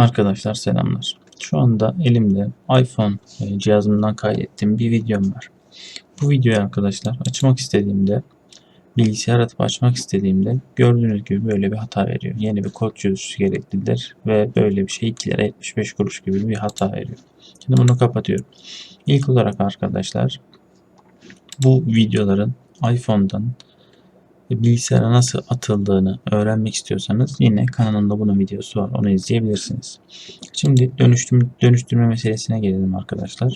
Arkadaşlar selamlar. Şu anda elimde iPhone e, cihazımdan kaydettiğim bir videom var. Bu videoyu arkadaşlar açmak istediğimde bilgisayar atıp açmak istediğimde gördüğünüz gibi böyle bir hata veriyor. Yeni bir kod çözücüsü gereklidir ve böyle bir şey 2 lira 75 kuruş gibi bir hata veriyor. Şimdi bunu kapatıyorum. İlk olarak arkadaşlar bu videoların iPhone'dan bilgisayara nasıl atıldığını öğrenmek istiyorsanız yine kanalımda bunun videosu var. Onu izleyebilirsiniz. Şimdi dönüştüm, dönüştürme meselesine gelelim arkadaşlar.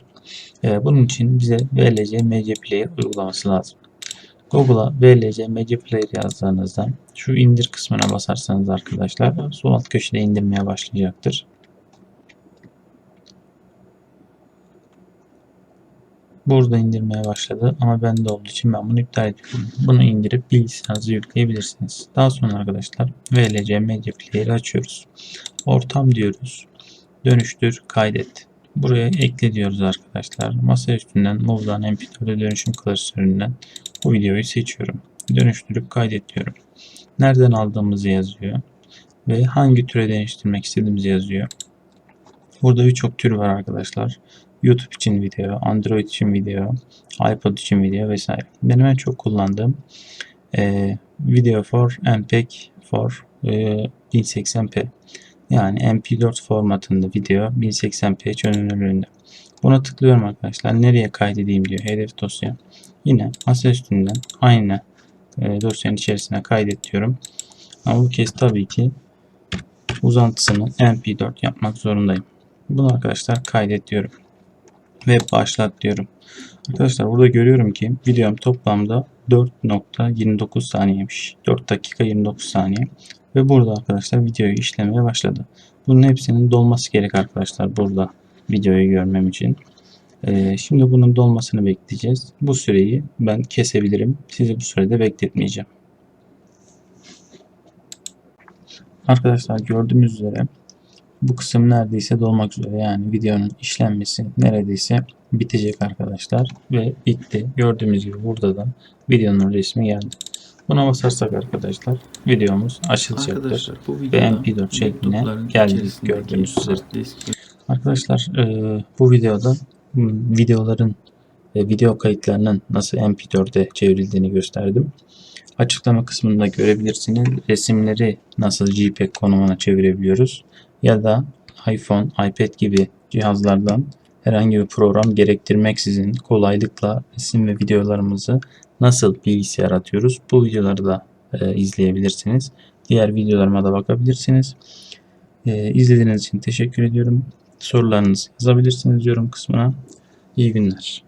Ee, bunun için bize VLC Media Player uygulaması lazım. Google'a VLC Media Player yazdığınızda şu indir kısmına basarsanız arkadaşlar sol alt köşede indirmeye başlayacaktır. Burada indirmeye başladı ama bende olduğu için ben bunu iptal ediyorum. Bunu indirip bilgisayarınıza yükleyebilirsiniz. Daha sonra arkadaşlar VLC Media Player'ı açıyoruz. Ortam diyoruz. Dönüştür, kaydet. Buraya ekle diyoruz arkadaşlar. Masa üstünden Move'dan MP4'e dönüşüm klasöründen bu videoyu seçiyorum. Dönüştürüp kaydet diyorum. Nereden aldığımızı yazıyor. Ve hangi türe dönüştürmek istediğimizi yazıyor. Burada birçok tür var arkadaşlar. YouTube için video, Android için video, iPod için video vesaire. Benim en çok kullandığım e, Video for MPEG for e, 1080p. Yani MP4 formatında video 1080p çözünürlüğünde. Buna tıklıyorum arkadaşlar. Nereye kaydedeyim diyor hedef dosya. Yine masa üstünden aynı e, dosyanın içerisine kaydet diyorum. Ama bu kez tabii ki uzantısını MP4 yapmak zorundayım. Bunu arkadaşlar kaydet diyorum ve başlat diyorum. Arkadaşlar burada görüyorum ki videom toplamda 4.29 saniyemiş. 4 dakika 29 saniye. Ve burada arkadaşlar videoyu işlemeye başladı. Bunun hepsinin dolması gerek arkadaşlar burada videoyu görmem için. Ee, şimdi bunun dolmasını bekleyeceğiz. Bu süreyi ben kesebilirim. Sizi bu sürede bekletmeyeceğim. Arkadaşlar gördüğümüz üzere bu kısım neredeyse dolmak üzere yani videonun işlenmesi neredeyse bitecek arkadaşlar ve bitti. Gördüğümüz gibi burada da videonun resmi geldi. Buna basarsak arkadaşlar videomuz açılacaktır. Arkadaşlar bu Ve videoda MP4 şekline geldik gördüğünüz üzere. Arkadaşlar e, bu videoda videoların ve video kayıtlarının nasıl MP4'e çevrildiğini gösterdim. Açıklama kısmında görebilirsiniz. Resimleri nasıl JPEG konumuna çevirebiliyoruz. Ya da iPhone, iPad gibi cihazlardan herhangi bir program gerektirmeksizin kolaylıkla resim ve videolarımızı nasıl bilgisayara atıyoruz. Bu videoları da e, izleyebilirsiniz. Diğer videolarıma da bakabilirsiniz. E, izlediğiniz için teşekkür ediyorum. Sorularınızı yazabilirsiniz yorum kısmına. İyi günler.